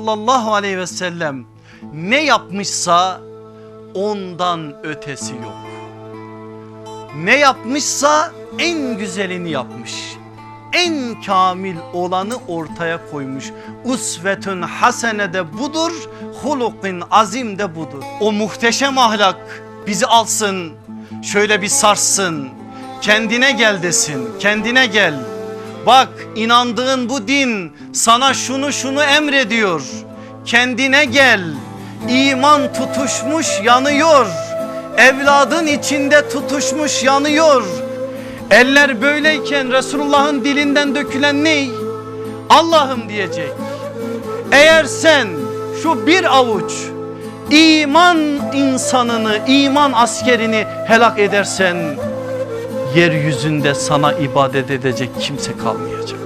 sallallahu aleyhi ve sellem ne yapmışsa ondan ötesi yok. Ne yapmışsa en güzelini yapmış. En kamil olanı ortaya koymuş. Usvetün hasene de budur, hulukin azim de budur. O muhteşem ahlak bizi alsın, şöyle bir sarsın. Kendine gel desin, kendine gel. Bak inandığın bu din sana şunu şunu emrediyor. Kendine gel. İman tutuşmuş yanıyor. Evladın içinde tutuşmuş yanıyor. Eller böyleyken Resulullah'ın dilinden dökülen ne? Allah'ım diyecek. Eğer sen şu bir avuç iman insanını, iman askerini helak edersen yeryüzünde sana ibadet edecek kimse kalmayacak.